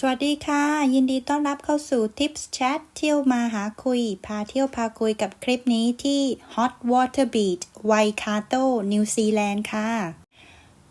สวัสดีค่ะ ยินดีต้อนรับเข้าสู่ Tips Chat เที่ยวมาหาคุย พาเที่ยวพาคุยกับคลิปนี้ที่ Hot Water Beach Waikato นิวซีแลนด์ค่ะ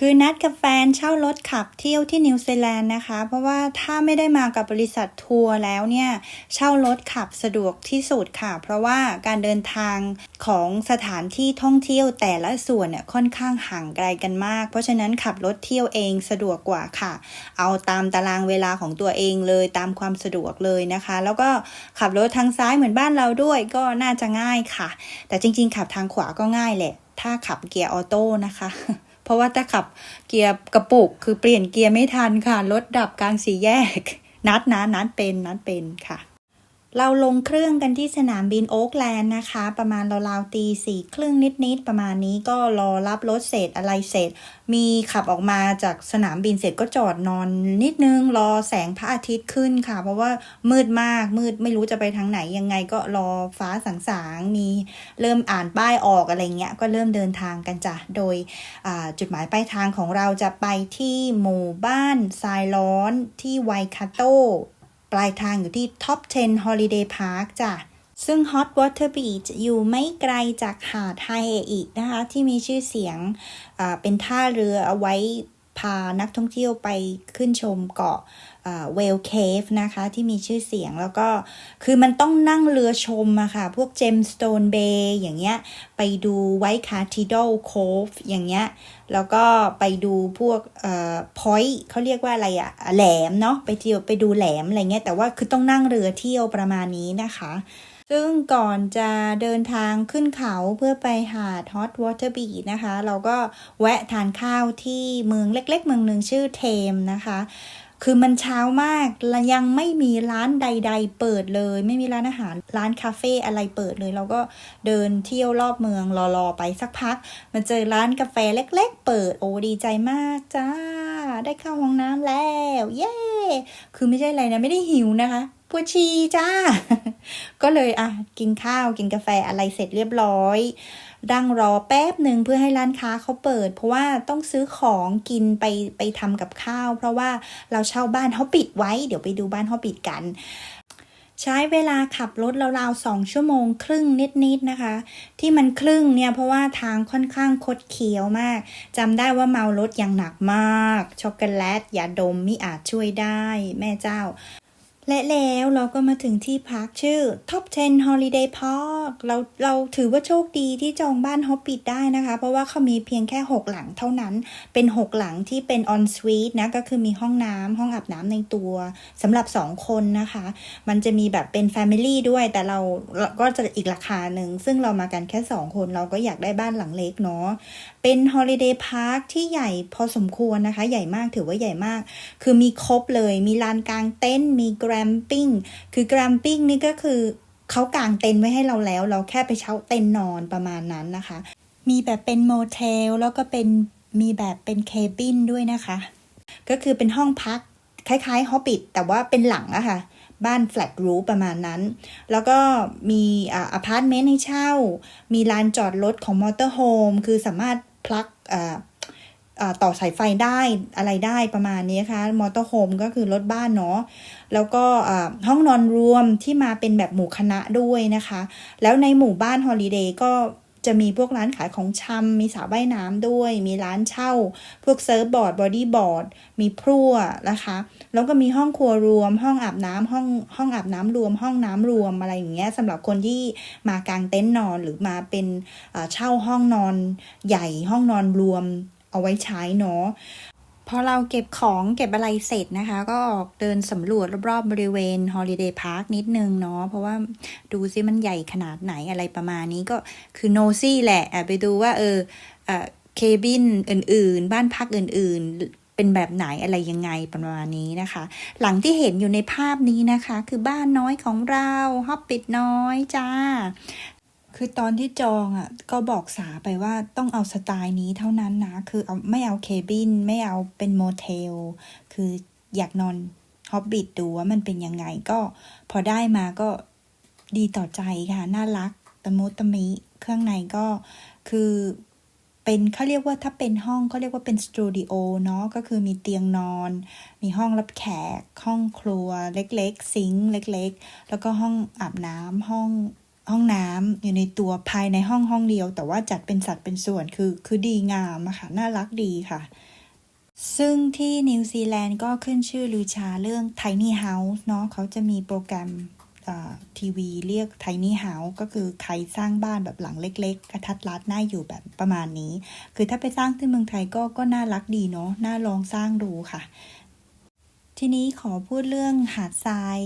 คือนัดกับแฟนเช่ารถขับเที่ยวที่นิวซีแลนด์นะคะ เพราะว่าถ้าไม่ได้มากับบริษัททัวร์แล้วเนี่ยเช่ารถขับสะดวกที่สุดค่ะ เพราะว่าการเดินทางของสถานที่ท่องเที่ยวแต่ละส่วนเนี่ยค่อนข้างห่างไกลกันมาก เพราะฉะนั้นขับรถเที่ยวเองสะดวกกว่าค่ะ เอาตามตารางเวลาของตัวเองเลยตามความสะดวกเลยนะคะ แล้วก็ขับรถทางซ้ายเหมือนบ้านเราด้วยก็น่าจะง่ายค่ะ แต่จริง ๆ ขับทางขวาก็ง่ายแหละ ถ้าขับเกียร์ออโต้นะคะ เพราะว่าถ้าขับเกียร์กระปุก คือเปลี่ยนเกียร์ไม่ทันค่ะ รถดับกลางสี่แยก นัดนะนัดเป็นนัดเป็นค่ะ เราลงเครื่องกันที่สนามบินโอ๊กแลนด์นะคะ ประมาณราวๆตีสี่ครึ่งนิดๆ ประมาณนี้ก็รอรับรถเสร็จอะไรเสร็จ มีขับออกมาจากสนามบินเสร็จก็จอดนอนนิดนึง รอแสงพระอาทิตย์ขึ้นค่ะ เพราะว่ามืดมากมืดไม่รู้จะไปทางไหนยังไงก็รอฟ้าสางๆ มีเริ่มอ่านป้ายออกอะไรเงี้ยก็เริ่มเดินทางกันจ้ะโดยจุดหมายปลายทางของเราจะไปที่หมู่บ้านทรายร้อนที่ไวคาโต ปลายทางอยู่ที่ Top 10 Holiday Park จ้ะ ซึ่ง Hot Water Beach อยู่ไม่ไกลจากหาดไฮเออีกนะคะ ที่มีชื่อเสียงเป็นท่าเรือเอาไว้ พานักท่องเที่ยวไปขึ้นชมเกาะเวลเคฟนะคะ ที่มีชื่อเสียงแล้วก็คือมันต้องนั่งเรือชมอะค่ะ พวกเจมสโตนเบย์อย่างเงี้ย ไปดูไวท์คาร์ติดอลโคฟอย่างเงี้ย แล้วก็ไปดูพวกเอ่อพอยต์เขาเรียกว่าอะไรอะแหลมเนาะไปเที่ยวไปดูแหลมอะไรเงี้ย แต่ว่าคือต้องนั่งเรือเที่ยวประมาณนี้นะคะ ซึ่งก่อนจะเดินทางขึ้นเขาเพื่อไปหาด Hot Water Beach นะคะ เราก็แวะทานข้าวที่เมืองเล็ก ๆ เมืองหนึ่งชื่อเทมนะคะคือมันเช้ามากและยังไม่มีร้านใด ๆ เปิดเลย ไม่มีร้านอาหารร้านคาเฟ่อะไรเปิดเลย เราก็เดินเที่ยวรอบเมืองรอๆไปสักพัก มันเจอร้านกาแฟเล็ก ๆ เปิดโอ้ดีใจมากจ้า ได้เข้าห้องน้ำแล้ว เย้ คือไม่ใช่อะไรนะ ไม่ได้หิวนะคะ ปวดชีจ้า ก็เลยอะกินข้าวกินกาแฟอะไรเสร็จเรียบร้อยดังรอแป๊บหนึ่งเพื่อให้ร้านค้าเขาเปิด เพราะว่าต้องซื้อของกินไปไปทำกับข้าว เพราะว่าเราเช่าบ้านเขาปิดไว้ เดี๋ยวไปดูบ้านเขาปิดกัน ใช้เวลาขับรถราวๆสองชั่วโมงครึ่งนิดๆนะคะ ที่มันครึ่งเนี่ยเพราะว่าทางค่อนข้างคดเคี้ยวมากจำได้ว่าเมารถอย่างหนักมาก ช็อกโกแลตยาดมมิอาจช่วยได้แม่เจ้า และแล้วเราก็มาถึงที่พักชื่อ Top 10 Holiday Park เราเราถือว่าโชคดีที่จองบ้านฮอปปิดได้นะคะ เพราะว่าเขามีเพียงแค่ 6 หลังเท่านั้น เป็น 6 หลังที่เป็น on suite นะ ก็คือมีห้องน้ำห้องอาบน้ำในตัวสำหรับ 2 คนนะคะ มันจะมีแบบเป็น Family ด้วย แต่เราก็จะอีกราคาหนึ่ง ซึ่งเรามากันแค่ 2 คน เราก็อยากได้บ้านหลังเล็กเนาะ เป็น Holiday Park ที่ใหญ่พอสมควรนะคะ ใหญ่มากถือว่าใหญ่มาก คือมีครบเลย มีลานกลางเต็นท์มี glamping คือ glamping นี่ก็คือเขากางเต็นท์ไว้ให้เราแล้ว เราแค่ไปเช่าเต็นท์นอนประมาณนั้นนะคะ มีแบบเป็นโมเทลแล้วก็เป็นมีแบบเป็นเคบินด้วยนะคะ ก็คือเป็นห้องพักคล้ายๆฮอปิตแต่ว่าเป็นหลังอะค่ะ บ้านแฟลตรูปประมาณนั้น แล้วก็มีอ่าอพาร์ตเมนต์ให้เช่า มีลานจอดรถของมอเตอร์โฮมคือสามารถพลักอ่า ต่อสายไฟได้อะไรได้ประมาณนี้ค่ะมอเตอร์โฮมก็คือรถบ้านเนาะแล้วก็ห้องนอนรวมที่มาเป็นแบบหมู่คณะด้วยนะคะ แล้วในหมู่บ้านฮอลิเดย์ก็จะมีพวกร้านขายของชำมีสระว่ายน้ำด้วย มีร้านเช่า พวกเซิร์ฟบอร์ด บอดี้บอร์ด มีพรั่วนะคะ แล้วก็มีห้องครัวรวม ห้องอาบน้ำห้องห้องอาบน้ำรวม ห้องน้ำรวมอะไรอย่างเงี้ยสำหรับคนที่มากางเต็นท์นอนหรือมาเป็นเช่าห้องนอนใหญ่ห้องนอนรวม เอาไว้ใช้เนาะพอเราเก็บของเก็บอะไรเสร็จนะคะ ก็ออกเดินสำรวจรอบๆบริเวณ Holiday Park นิดนึงเนาะเพราะว่าดูซิมันใหญ่ขนาดไหนอะไรประมาณนี้ก็คือโนซี่แหละไปดูว่าเออเออเคบินอื่นๆ บ้านพักอื่นๆ เป็นแบบไหนอะไรยังไงประมาณนี้นะคะ หลังที่เห็นอยู่ในภาพนี้นะคะ คือบ้านน้อยของเราฮอบปิดน้อยจ้า คือตอนที่จองอะก็บอกสาไปว่าต้องเอาสไตล์นี้เท่านั้นนะ คือเอาไม่เอาเคบิน ไม่เอาเป็นโมเทล คืออยากนอนฮอบบิทดูว่ามันเป็นยังไงก็พอได้มาก็ดีต่อใจค่ะ น่ารักตะมุตะมิ เครื่องในก็คือเป็นเขาเรียกว่าถ้าเป็นห้องเขาเรียกว่าเป็นสตูดิโอเนาะก็คือมีเตียงนอน มีห้องรับแขก ห้องครัวเล็กๆ ซิงค์เล็ก ๆ แล้วก็ห้องอาบน้ำห้อง ห้องน้ำอยู่ในตัวภายในห้องห้องเดียว แต่ว่าจัดเป็นสัดเป็นส่วนคือคือดีงามอะค่ะน่ารักดีค่ะ ซึ่งที่นิวซีแลนด์ก็ขึ้นชื่อลือชาเรื่อง Tiny House เนาะเขาจะมีโปรแกรมทีวีเรียก Tiny House ก็คือใครสร้างบ้านแบบหลังเล็ก ๆ กระทัดรัดน่าอยู่แบบประมาณนี้ คือถ้าไปสร้างที่เมืองไทยก็ก็น่ารักดีเนาะน่าลองสร้างดูค่ะ ทีนี้ขอพูดเรื่องหาดทราย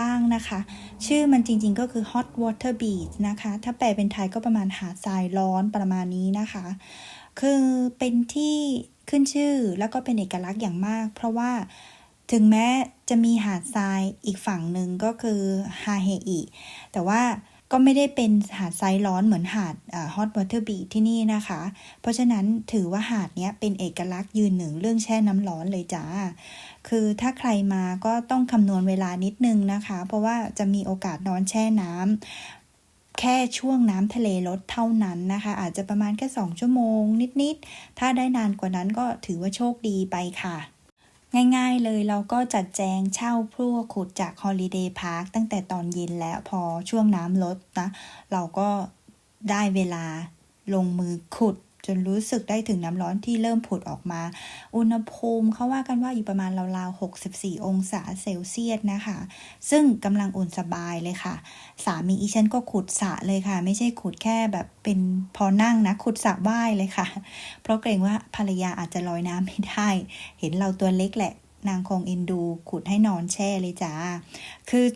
บ้างนะคะ ชื่อมันจริงๆก็คือ hot water beach นะคะ ถ้าแปลเป็นไทยก็ประมาณหาดทรายร้อนประมาณนี้นะคะ คือเป็นที่ขึ้นชื่อแล้วก็เป็นเอกลักษณ์อย่างมาก เพราะว่าถึงแม้จะมีหาดทรายอีกฝั่งหนึ่งก็คือฮาเฮอิแต่ว่า ก็ไม่ได้เป็นหาดทรายร้อนเหมือนหาดฮอตวอเตอร์บีที่นี่นะคะ เพราะฉะนั้นถือว่าหาดเนี้ยเป็นเอกลักษณ์ยืนหนึ่งเรื่องแช่น้ำร้อนเลยจ้า คือถ้าใครมาก็ต้องคำนวณเวลานิดนึงนะคะ เพราะว่าจะมีโอกาสนอนแช่น้ำแค่ช่วงน้ำทะเลลดเท่านั้นนะคะ อาจจะประมาณแค่ 2 ชั่วโมงนิดๆ ถ้าได้นานกว่านั้นก็ถือว่าโชคดีไปค่ะ ง่ายๆเลยเราก็จัดแจงเช่าพลั่วขุดจากฮอลิเดย์พาร์คตั้งแต่ตอนเย็นแล้วพอช่วงน้ำลดนะ เราก็ได้เวลาลงมือขุด จนรู้สึกได้ถึงน้ำร้อนที่เริ่มผุดออกมา อุณหภูมิเขาว่ากันว่าอยู่ประมาณราวๆ 64 องศาเซลเซียสนะคะ ซึ่งกำลังอุ่นสบายเลยค่ะ สามีอีฉันก็ขุดสระเลยค่ะ ไม่ใช่ขุดแค่แบบเป็นพอนั่งนะ ขุดสระว่ายเลยค่ะ เพราะเกรงว่าภรรยาอาจจะลอยน้ำไม่ได้ เห็นเราตัวเล็กแหละ นางคงเอ็นดูขุดให้นอนแช่เลยจ้า คือ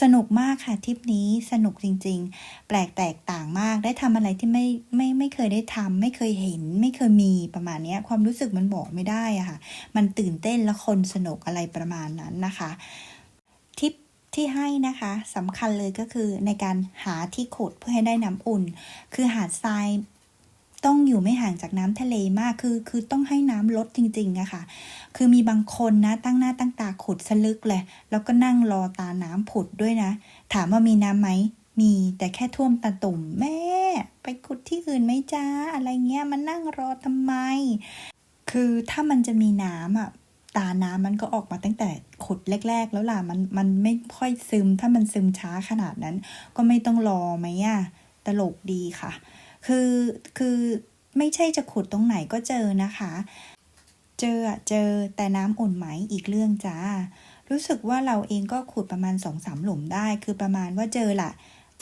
สนุกมากค่ะทริปนี้สนุกจริง ๆ แปลกแตกต่างมากได้ทำอะไรที่ไม่ไม่ไม่เคยได้ทำไม่เคยเห็น ไม่เคยมีประมาณนี้ความรู้สึกมันบอกไม่ได้อะค่ะ มันตื่นเต้นและคนสนุกอะไรประมาณนั้นนะคะทิปที่ให้นะคะสำคัญเลยก็คือในการหาที่ขุดเพื่อให้ได้น้ำอุ่น คือหาดทราย ต้องอยู่ไม่ห่างจากน้ำทะเลมากคือ คือต้องให้น้ำลดจริงๆอะค่ะ คือมีบางคนนะตั้งหน้าตั้งตาขุดสลึกเลย แล้วก็นั่งรอตาน้ำผุดด้วยนะ ถามว่ามีน้ำไหมมีแต่แค่ท่วมตาตุ่มแม่ ไปขุดที่อื่นไหมจ้าอะไรเงี้ยมันนั่งรอทำไม คือถ้ามันจะมีน้ำอะตาน้ำมันก็ออกมาตั้งแต่ขุดแรก ๆ แล้วล่ะมันมันไม่ค่อยซึมถ้ามันซึมช้าขนาดนั้น ก็ไม่ต้องรอไหมอะตลกดีค่ะ คือคือไม่ใช่จะขุดตรงไหนก็เจอนะคะ เจออะเจอแต่น้ำอุ่นไหมอีกเรื่องจ้า รู้สึกว่าเราเองก็ขุดประมาณสองสามหลุมได้ คือประมาณว่าเจอละ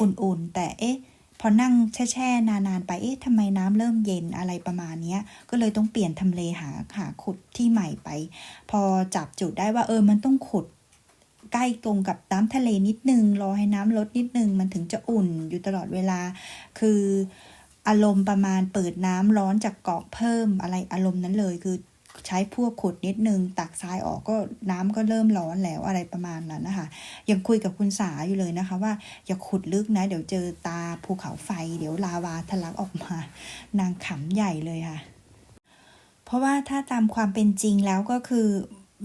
อุ่นๆ แต่เอ๊ะพอนั่งแช่ๆนานๆไป เอ๊ะทำไมน้ำเริ่มเย็นอะไรประมาณนี้ก็เลยต้องเปลี่ยนทำเลหาหาขุดที่ใหม่ไป พอจับจุดได้ว่าเออ มันต้องขุดใกล้ตรงกับน้ำทะเลนิดนึง รอให้น้ำลดนิดนึง มันถึงจะอุ่นอยู่ตลอดเวลา คือ อารมณ์ประมาณเปิดน้ำร้อนจากกอกเพิ่มอะไรอารมณ์นั้นเลย คือใช้พวกขุดนิดนึง ตักทรายออกก็น้ำก็เริ่มร้อนแล้วอะไรประมาณนั้นนะคะยังคุยกับคุณสาอยู่เลยนะคะ ว่าอย่าขุดลึกนะ เดี๋ยวเจอตาภูเขาไฟ เดี๋ยวลาวาทะลักออกมา นางขำใหญ่เลยค่ะ เพราะว่าถ้าตามความเป็นจริงแล้วก็คือ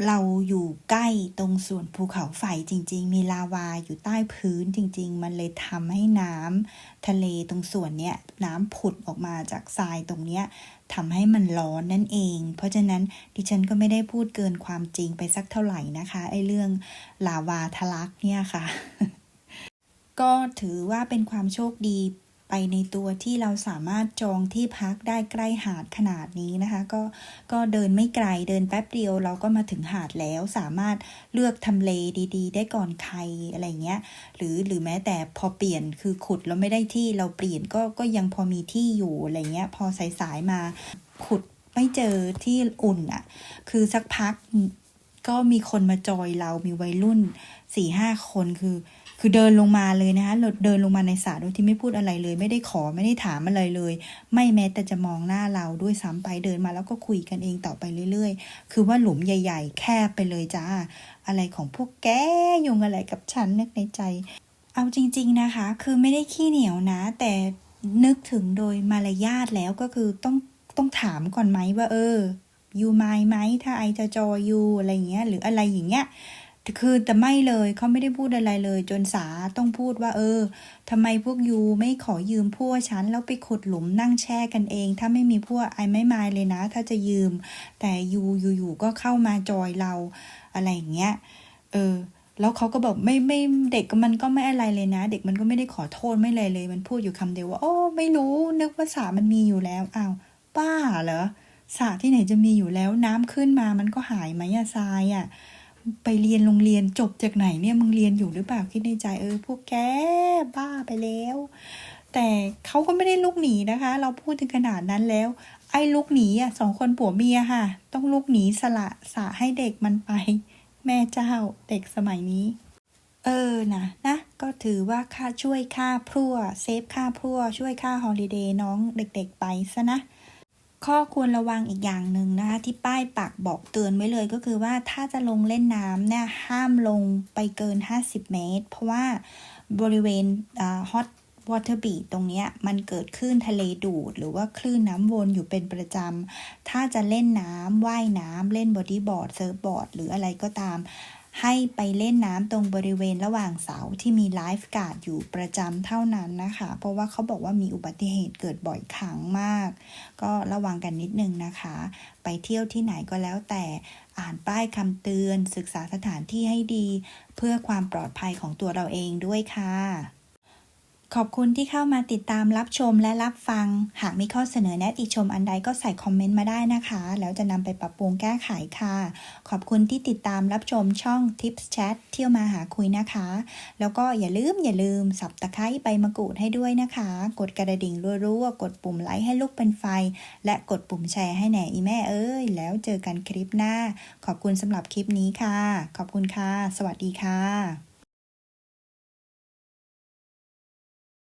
เราอยู่ใกล้ตรงส่วนภูเขาไฟจริง ๆ มีลาวาอยู่ใต้พื้นจริง ๆ มันเลยทำให้น้ำทะเลตรงส่วนเนี้ยน้ำผุดออกมาจากทรายตรงเนี้ยทำให้มันร้อนนั่นเอง เพราะฉะนั้นดิฉันก็ไม่ได้พูดเกินความจริงไปสักเท่าไหร่นะคะไอ้เรื่องลาวาทะลักเนี่ยค่ะ ก็ถือว่าเป็นความโชคดี ไปในตัวที่เราสามารถจองที่พักได้ใกล้หาดขนาดนี้นะคะ ก็ก็เดินไม่ไกลเดินแป๊บเดียวเราก็มาถึงหาดแล้วสามารถเลือกทำเลดีๆ ได้ก่อนใครอะไรเงี้ย หรือหรือแม้แต่พอเปลี่ยนคือขุดแล้วไม่ได้ที่เราเปลี่ยนก็ก็ยังพอมีที่อยู่อะไรเงี้ย พอสายๆมาขุดไม่เจอที่อุ่นอะ่ะ คือสักพักก็มีคนมาจอยเรามีวัยรุ่นสี่ห้าคนคือ คือเดินลงมาเลยนะคะเดินลงมาในสระโดยที่ไม่พูดอะไรเลย ไม่ได้ขอไม่ได้ถามอะไรเลย ไม่แม้แต่จะมองหน้าเราด้วยซ้ำไปเดินมาแล้วก็คุยกันเองต่อไปเรื่อย ๆ คือว่าหลุมใหญ่ ๆ แคบไปเลยจ้า อะไรของพวกแกยุงอะไรกับฉันนึกในใจ เอาจริง ๆนะคะ คือไม่ได้ขี้เหนียวนะ แต่นึกถึงโดยมารยาทแล้วก็คือต้องต้องถามก่อนไหมว่า เออยูไมไหมถ้าไอจะจอยูอะไรเงี้ยหรืออะไรอย่างเงี้ย คือแต่ไม่เลยเขาไม่ได้พูดอะไรเลย จนสาต้องพูดว่า เออทำไมพวกยูไม่ขอยืมพวกฉันแล้วไปขุดหลุมนั่งแช่กันเอง ถ้าไม่มีพวกไอไม่มายเลยนะ ถ้าจะยืม แต่ยูอยู่ๆก็เข้ามาจอยเราอะไรอย่างเงี้ยเออแล้วเขาก็แบบไม่ไม่เด็กมันก็ไม่อะไรเลยนะ เด็กมันก็ไม่ได้ขอโทษไม่อะไรเลย มันพูดอยู่คำเดียวว่าโอ้ไม่รู้นึกว่าสระมันมีอยู่แล้วอ้าวป้าเหรอสระที่ไหนจะมีอยู่แล้วน้ำขึ้นมามันก็หายไหมอะทรายอะ ไปเรียนโรงเรียนจบจากไหนเนี่ยมึงเรียนอยู่หรือเปล่าคิดในใจเออพวกแกบ้าไปแล้ว แต่เขาก็ไม่ได้ลุกหนีนะคะ เราพูดถึงขนาดนั้นแล้ว ไอ้ลุกหนีอะสองคนผัวเมียค่ะ ต้องลุกหนีสละสะให้เด็กมันไป แม่เจ้าเด็กสมัยนี้ เออนะนะ ก็ถือว่าค่าช่วยค่าพรั่วเซฟค่าพรั่วช่วยค่าฮอลิเดย์น้องเด็กๆไปซะนะ ข้อควรระวังอีกอย่างหนึ่งนะคะ ที่ป้ายปักบอกเตือนไว้เลยก็คือว่าถ้าจะลงเล่นน้ำเนี่ยห้ามลงไปเกิน 50 เมตร เพราะว่าบริเวณฮอตวอเตอร์บีตรงนี้มันเกิดคลื่นทะเลดูด หรือว่าคลื่นน้ำวนอยู่เป็นประจำ ถ้าจะเล่นน้ำว่ายน้ำเล่นบอดี้บอร์ดเซิร์ฟบอร์ดหรืออะไรก็ตาม ให้ไปเล่นน้ำตรงบริเวณระหว่างเสาที่มีไลฟ์การ์ดอยู่ประจำเท่านั้นนะคะ เพราะว่าเขาบอกว่ามีอุบัติเหตุเกิดบ่อยครั้งมาก ก็ระวังกันนิดนึงนะคะ ไปเที่ยวที่ไหนก็แล้วแต่อ่านป้ายคำเตือน ศึกษาสถานที่ให้ดี เพื่อความปลอดภัยของตัวเราเองด้วยค่ะ ขอบคุณที่เข้ามาติดตามรับชมและรับฟัง หากมีข้อเสนอแนะติชมอันใดก็ใส่คอมเมนต์มาได้นะคะ แล้วจะนำไปปรับปรุงแก้ไขค่ะ ขอบคุณที่ติดตามรับชมช่อง Tips Chat เที่ยวมาหาคุยนะคะ แล้วก็อย่าลืมอย่าลืมสับตะไคร้ใบมะกรูดให้ด้วยนะคะ กดกระดิ่งรัวๆกดปุ่มไลค์ให้ลูกเป็นไฟ และกดปุ่มแชร์ให้แหน่อีแม่เอ้ย แล้วเจอกันคลิปหน้า ขอบคุณสำหรับคลิปนี้ค่ะ ขอบคุณค่ะ สวัสดีค่ะ